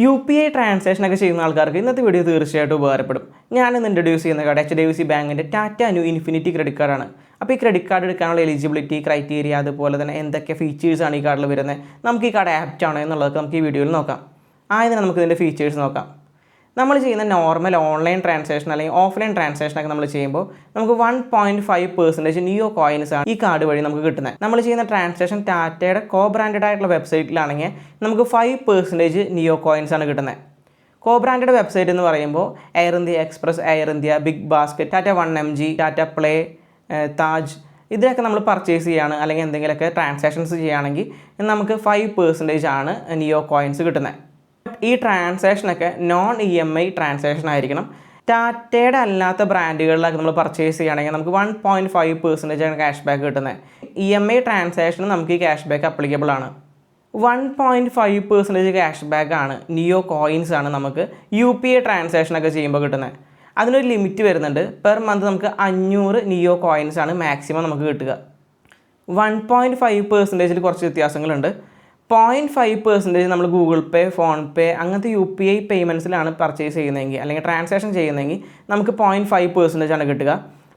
U P I transaction ഒക്കെ ചെയ്യുന്ന ആൾക്കാർക്ക് ഇന്നത്തെ വീഡിയോ തീർച്ചയായിട്ടും ഉപകാരപ്പെടും. ഞാൻ ഇന്ന് ഇൻട്രൊഡ്യൂസ് ചെയ്യുന്ന card H D F C ബാങ്കിന്റെ ടാറ്റ ന്യൂ ഇൻഫിനിറ്റി ക്രെഡിറ്റ് കാർഡാണ് അപ്പോൾ ഈ ക്രെഡിറ്റ് കാർഡ് എടുക്കാനുള്ള എലിജിബിലിറ്റി ക്രൈറ്റീരിയ അതുപോലെ തന്നെ എന്തൊക്കെ ഫീച്ചേഴ്സാണ് ഈ കാർഡിൽ വരുന്നത്? നമുക്ക് ഈ കാർഡ് ആപ്റ്റ് ആണോ എന്നുള്ളതൊക്കെ നമുക്ക് ഈ വീഡിയോയിൽ നോക്കാം. ആയതിനെ നമുക്ക് ഇതിന്റെ ഫീച്ചേഴ്സ് നോക്കാം. നമ്മൾ ചെയ്യുന്ന നോർമൽ ഓൺലൈൻ ട്രാൻസാക്ഷൻ അല്ലെങ്കിൽ ഓഫ്ലൈൻ ട്രാൻസാക്ഷൻ ഒക്കെ നമ്മൾ ചെയ്യുമ്പോൾ നമുക്ക് one point five percentage Neu coins ആണ് ഈ കാർഡ് വഴി നമുക്ക് കിട്ടുന്നത്. നമ്മൾ ചെയ്യുന്ന ട്രാൻസാക്ഷൻ ടാറ്റയുടെ കോ ബ്രാൻഡഡ് ആയിട്ടുള്ള വെബ്സൈറ്റിലാണെങ്കിൽ നമുക്ക് ഫൈവ് പെർസെന്റേജ് നിയോ കോയിൻസ് ആണ് കിട്ടുന്നത്. കോ ബ്രാൻഡഡ് വെബ്സൈറ്റ് എന്ന് പറയുമ്പോൾ Air India Express Air India Big Basket Tata one M G Tata Play Taj ഇതിലൊക്കെ നമ്മൾ പർച്ചേസ് ചെയ്യുകയാണ് അല്ലെങ്കിൽ എന്തെങ്കിലുമൊക്കെ ട്രാൻസാക്ഷൻസ് ചെയ്യുകയാണെങ്കിൽ നമുക്ക് ഫൈവ് പെർസെന്റേജ് ആണ് നിയോ കോയിൻസ് കിട്ടുന്നത്. ഈ ട്രാൻസാക്ഷനൊക്കെ non E M I transaction ആയിരിക്കണം. ടാറ്റയുടെ അല്ലാത്ത ബ്രാൻഡുകളിലൊക്കെ നമ്മൾ പർച്ചേസ് ചെയ്യുകയാണെങ്കിൽ നമുക്ക് വൺ പോയിന്റ് ഫൈവ് പെർസെന്റേജ് ആണ് ക്യാഷ് ബാക്ക് കിട്ടുന്നത് ഇ എം ഐ ട്രാൻസാക്ഷന് നമുക്ക് ഈ ക്യാഷ് ബാക്ക് അപ്ലിക്കബിൾ ആണ്. One point five percentage cash back ആണ് നിയോ കോയിൻസ് ആണ് നമുക്ക് യു പി ഐ ട്രാൻസാക്ഷനൊക്കെ ചെയ്യുമ്പോൾ കിട്ടുന്നത് അതിനൊരു ലിമിറ്റ് വരുന്നുണ്ട്. പെർ മന്ത് നമുക്ക് അഞ്ഞൂറ് നിയോ കോയിൻസ് ആണ് മാക്സിമം നമുക്ക് കിട്ടുക. വൺ പോയിന്റ് ഫൈവ് പെർസെന്റേജിൽ കുറച്ച് വ്യത്യാസങ്ങളുണ്ട്. പോയിന്റ് ഫൈവ് പെർസെന്റേജ് നമ്മൾ ഗൂഗിൾ പേ ഫോൺ പേ അങ്ങനത്തെ യു പി ഐ പേയ്മെന്റ്സിലാണ് പർച്ചേസ് ചെയ്യുന്നതെങ്കിൽ അല്ലെങ്കിൽ ട്രാൻസാക്ഷൻ ചെയ്യുന്നതെങ്കിൽ നമുക്ക് പോയിന്റ് ഫൈവ് പെർസെന്റേജ് ആണ് കിട്ടുക.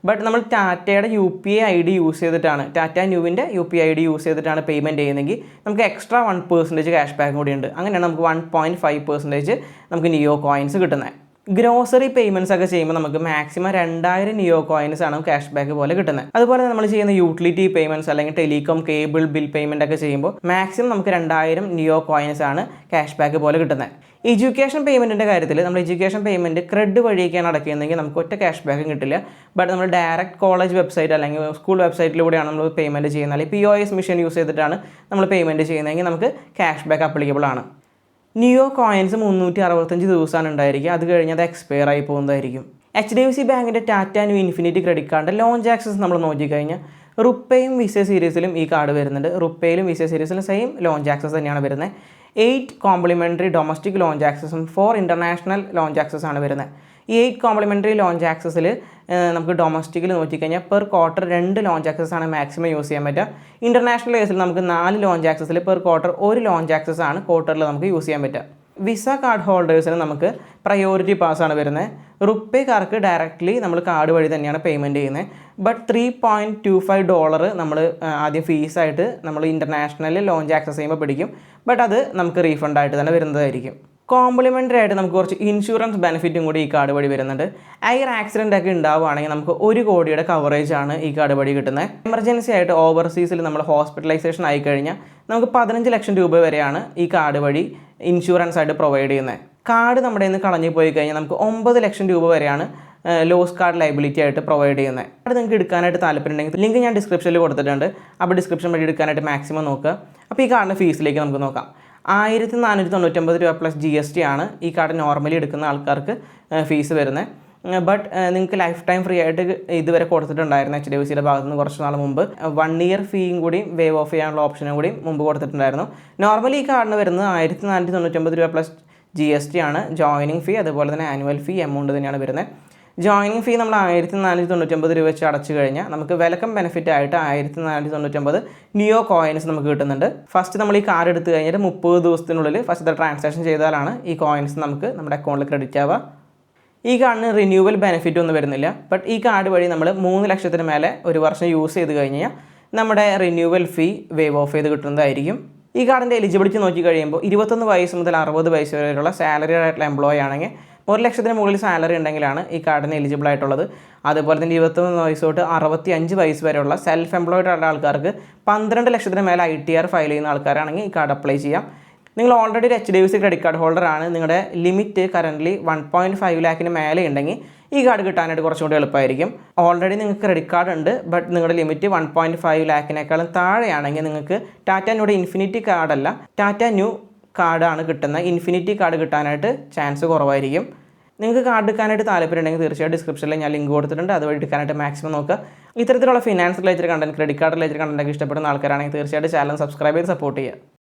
ബട്ട് നമ്മൾ ടാറ്റയുടെ U P I I D use ചെയ്തിട്ടാണ് Tata ന്യൂവിന്റെ U P I I D ചെയ്തിട്ടാണ് പേയ്മെന്റ് ചെയ്യുന്നതെങ്കിൽ നമുക്ക് extra one percentage cash back കൂടി ഉണ്ട് അങ്ങനെയാണ് നമുക്ക് വൺ പോയിന്റ് ഫൈവ് പെർസെന്റേജ് നമുക്ക് നിയോ കോയിൻസ് കിട്ടുന്നത്. ഗ്രോസറി പേയ്മെന്റ്സ് ഒക്കെ ചെയ്യുമ്പോൾ നമുക്ക് മാക്സിമം രണ്ടായിരം നിയോ കോയിൻസ് ആണ് ക്യാഷ് ബാക്ക് പോലെ കിട്ടുന്നത് അതുപോലെ നമ്മൾ ചെയ്യുന്ന യൂട്ടിലിറ്റി പേയ്മെന്റ്സ് അല്ലെങ്കിൽ ടെലികോം കേബിൾ ബിൽ പേയ്മെന്റ് ഒക്കെ ചെയ്യുമ്പോൾ മാക്സിമം നമുക്ക് രണ്ടായിരം നിയോ കോയിൻസ് ആണ് ക്യാഷ് ബാക്ക് പോലെ കിട്ടുന്നത് എഡ്യൂക്കേഷൻ പേയ്മെന്റിന്റെ കാര്യത്തിൽ നമ്മൾ എഡ്യൂക്കേഷൻ പേയ്മെന്റ് ക്രെഡ് വഴിയൊക്കെയാണ് അടയ്ക്കുന്നതെങ്കിൽ നമുക്ക് ഒറ്റ ക്യാഷ് ബാക്കും കിട്ടില്ല. ബട്ട് നമ്മൾ ഡയറക്റ്റ് കോളേജ് വെബ്സൈറ്റ് അല്ലെങ്കിൽ സ്കൂൾ വെബ്സൈറ്റിലൂടെയാണ് നമ്മൾ പേയ്മെന്റ് ചെയ്യുന്നത്. അല്ലെങ്കിൽ P O S machine use ചെയ്തിട്ടാണ് നമ്മൾ പേയ്മെന്റ് ചെയ്യുന്നതെങ്കിൽ നമുക്ക് ക്യാഷ് ബാക്ക് അപ്ലിക്കബിൾ ആണ്. നിയോ കോയിൻസ് മുന്നൂറ്റി അറുപത്തഞ്ച് ദിവസമാണ് ഉണ്ടായിരിക്കുക അത് കഴിഞ്ഞ് അത് എക്സ്പയർ ആയി പോകുന്നതായിരിക്കും. എച്ച് ഡി എഫ് സി ബാങ്കിന്റെ ടാറ്റ ന്യൂ ഇൻഫിനിറ്റി ക്രെഡിറ്റ് കാർഡിന്റെ ലോഞ്ച് ആക്സസ് നമ്മൾ നോക്കിക്കഴിഞ്ഞാൽ റുപ്പയും വിസ സീരീസിലും ഈ കാർഡ് വരുന്നുണ്ട്. റുപ്പയിലും വിസ സീരീസിലും സെയിം ലോഞ്ച് ആക്സസ് തന്നെയാണ് വരുന്നത് എയ്റ്റ് കോംപ്ലിമെന്ററി ഡൊമസ്റ്റിക് ലോഞ്ച് ആക്സസും ഫോർ ഇന്റർനാഷണൽ ലോഞ്ച് ആക്സസ് ആണ് വരുന്നത് ഈ എയ്റ്റ് കോംപ്ലിമെന്ററി ലോഞ്ച് ആക്സസിൽ നമുക്ക് ഡൊമസ്റ്റിക്കിൽ നോക്കിക്കഴിഞ്ഞാൽ പെർ ക്വാർട്ടർ രണ്ട് ലോഞ്ച് ആക്സസ് ആണ് മാക്സിമം യൂസ് ചെയ്യാൻ പറ്റുക. ഇന്റർനാഷണൽ കേസിൽ നമുക്ക് നാല് ലോഞ്ച് ആക്സസിൽ പെർ ക്വാർട്ടർ ഒരു ലോഞ്ച് ആക്സസ് ആണ് ക്വാർട്ടറിൽ നമുക്ക് യൂസ് ചെയ്യാൻ പറ്റുക. വിസ കാർഡ് ഹോൾഡേഴ്സിന് നമുക്ക് പ്രയോറിറ്റി പാസ് ആണ് വരുന്നത് റുപ്പേക്കാർക്ക് ഡയറക്റ്റ്ലി നമ്മൾ കാർഡ് വഴി തന്നെയാണ് പേയ്മെന്റ് ചെയ്യുന്നത് but three point two five dollar നമ്മൾ ആദ്യം ഫീസായിട്ട് നമ്മൾ ഇന്റർനാഷണലിൽ ലോഞ്ച് ആക്സസ് ചെയ്യുമ്പോൾ പിടിക്കും. ബട്ട് അത് നമുക്ക് റീഫണ്ടായിട്ട് തന്നെ വരുന്നതായിരിക്കും. കോംപ്ലിമെന്ററി ആയിട്ട് നമുക്ക് കുറച്ച് ഇൻഷുറൻസ് ബെനിഫിറ്റും കൂടി ഈ കാർഡ് വഴി വരുന്നുണ്ട്. എയർ ആക്സിഡന്റ് ഒക്കെ ഉണ്ടാവുകയാണെങ്കിൽ നമുക്ക് ഒരു കോടിയുടെ കവറേജ് ആണ് ഈ കാർഡ് വഴി കിട്ടുന്നത്. എമർജൻസി ആയിട്ട് ഓവർസീസിൽ നമ്മൾ ഹോസ്പിറ്റലൈസേഷൻ ആയി കഴിഞ്ഞാൽ നമുക്ക് പതിനഞ്ച് ലക്ഷം രൂപ വരെയാണ് ഈ കാർഡ് വഴി ഇൻഷുറൻസ് ആയിട്ട് പ്രൊവൈഡ് ചെയ്യുന്നത്. കാർഡ് നമ്മുടെ നിന്ന് കളഞ്ഞു പോയി കഴിഞ്ഞാൽ നമുക്ക് ഒമ്പത് ലക്ഷം രൂപ വരെയാണ് ലോസ് കാർഡ് ലൈബിലിറ്റി ആയിട്ട് പ്രൊവൈഡ് ചെയ്യുന്നത്. അത് നിങ്ങൾക്ക് എടുക്കാനായിട്ട് താല്പര്യമുണ്ടെങ്കിൽ ലിങ്ക് ഞാൻ ഡിസ്ക്രിപ്ഷനിൽ കൊടുത്തിട്ടുണ്ട്. അപ്പോൾ ഡിസ്ക്രിപ്ഷൻ വഴി എടുക്കാനായിട്ട് മാക്സിമം നോക്കുക. അപ്പോൾ ഈ കാർഡിന്റെ ഫീസിലേക്ക് നമുക്ക് നോക്കാം. ആയിരത്തി നാനൂറ്റി തൊണ്ണൂറ്റൊമ്പത് രൂപ പ്ലസ് ജി എസ് ടി ആണ് ഈ കാർഡ് നോർമലി എടുക്കുന്ന ആൾക്കാർക്ക് ഫീസ് വരുന്നത് ബട്ട് നിങ്ങൾക്ക് ലൈഫ് ടൈം ഫ്രീ ആയിട്ട് ഇതുവരെ കൊടുത്തിട്ടുണ്ടായിരുന്നു എച്ച് ഡി എഫ് സിയുടെ ഭാഗത്ത് നിന്ന് കുറച്ച് നാൾ മുമ്പ്. വൺ ഇയർ ഫീയും കൂടി വേവ് ഓഫ് ചെയ്യാനുള്ള ഓപ്ഷനും കൂടി മുമ്പ് കൊടുത്തിട്ടുണ്ടായിരുന്നു. നോർമലി ഈ കാർഡിന് വരുന്നത് ആയിരത്തി നാനൂറ്റി തൊണ്ണൂറ്റൊമ്പത് രൂപ പ്ലസ് ജി എസ് ടി ആണ്. ജോയിനിങ് ഫീ അതുപോലെ തന്നെ ആനുവൽ ഫീ എമൗണ്ട് തന്നെയാണ് വരുന്നത്. ജോയിനിങ് ഫീ നമ്മൾ ആയിരത്തി നാനൂറ്റി തൊണ്ണൂറ്റൊമ്പത് രൂപ വെച്ച് അടച്ചു കഴിഞ്ഞാൽ നമുക്ക് വെൽക്കം ബെനിഫിറ്റ് ആയിട്ട് ആയിരത്തി നാനൂറ്റി തൊണ്ണൂറ്റൊമ്പത് നിയോ കോയിൻസ് നമുക്ക് കിട്ടുന്നുണ്ട്. ഫസ്റ്റ് നമ്മൾ ഈ കാർഡ് എടുത്തു കഴിഞ്ഞിട്ട് മുപ്പത് ദിവസത്തിനുള്ളിൽ ഫസ്റ്റത്തെ ട്രാൻസാക്ഷൻ ചെയ്താലാണ് ഈ കോയിൻസ് നമുക്ക് നമ്മുടെ അക്കൗണ്ടിൽ ക്രെഡിറ്റ് ആവുക. ഈ കാർഡിന് റിന്യൂവൽ ബെനിഫിറ്റ് ഒന്നും വരുന്നില്ല. ബട്ട് ഈ കാർഡ് വഴി നമ്മൾ മൂന്ന് ലക്ഷത്തിന് മേലെ ഒരു വർഷം യൂസ് ചെയ്ത് കഴിഞ്ഞാൽ നമ്മുടെ റിന്യൂവൽ ഫീ വേവ് ഓഫ് ചെയ്ത് കിട്ടുന്നതായിരിക്കും. ഈ കാർഡിന്റെ എലിജിബിലിറ്റി നോക്കി കഴിയുമ്പോൾ ഇരുപത്തൊന്ന് വയസ്സ് മുതൽ അറുപത് വയസ്സ് വരെയുള്ള സാലറി ആയിട്ടുള്ള എംപ്ലോയി ആണെങ്കിൽ ഒരു ലക്ഷത്തിന് മുകളിൽ സാലറി ഉണ്ടെങ്കിലാണ് ഈ കാർഡിന് എലിജിബിൾ ആയിട്ടുള്ളത്. അതുപോലെ തന്നെ ഇരുപത്തൊന്ന് വയസ്സ് തൊട്ട് അറുപത്തി അഞ്ച് വയസ്സ് വരെയുള്ള സെൽഫ് എംപ്ലോയിഡ് ആയിട്ടുള്ള ആൾക്കാർക്ക് പന്ത്രണ്ട് ലക്ഷത്തിന് മേലെ ഐ ടി ആർ ഫയൽ ചെയ്യുന്ന ആൾക്കാരാണെങ്കിൽ ഈ കാർഡ് അപ്ലൈ ചെയ്യാം. നിങ്ങൾ ഓൾറെഡി ഒരു H D F C credit card holder ആണ്. നിങ്ങളുടെ limit currently one point five ലാക്കിന് മേലെ ഉണ്ടെങ്കിൽ ഈ കാർഡ് കിട്ടാനായിട്ട് കുറച്ചുകൂടി എളുപ്പമായിരിക്കും. ഓൾറെഡി നിങ്ങൾക്ക് ക്രെഡിറ്റ് കാർഡ് ഉണ്ട് ബട്ട് നിങ്ങളുടെ ലിമിറ്റ് വൺ പോയിന്റ് ഫൈവ് ലാക്കിനേക്കാളും താഴെയാണെങ്കിൽ നിങ്ങൾക്ക് ടാറ്റ ന്യൂടെ ഇൻഫിനിറ്റി കാർഡല്ല ടാറ്റ ന്യൂ കാർഡാണ് കിട്ടുന്നത്. ഇൻഫിനിറ്റി കാർഡ് കിട്ടാനായിട്ട് ചാൻസ് കുറവായിരിക്കും. നിങ്ങൾക്ക് കാർഡ് എടുക്കാനായിട്ട് താല്പര്യമുണ്ടെങ്കിൽ തീർച്ചയായും ഡിസ്ക്രിപ്ഷനിൽ ഞാൻ ലിങ്ക് കൊടുത്തിട്ടുണ്ട്. അതുവഴി എടുക്കാനായിട്ട് മാക്സിമം നോക്കുക. ഇത്തരത്തിലുള്ള finance related content credit card related content ഇഷ്ടപ്പെടുന്ന ആൾക്കാരാണെങ്കിൽ തീർച്ചയായിട്ടും ചാനൽ സബ്സ്ക്രൈബ് ചെയ്ത് സപ്പോർട്ട് ചെയ്യുക.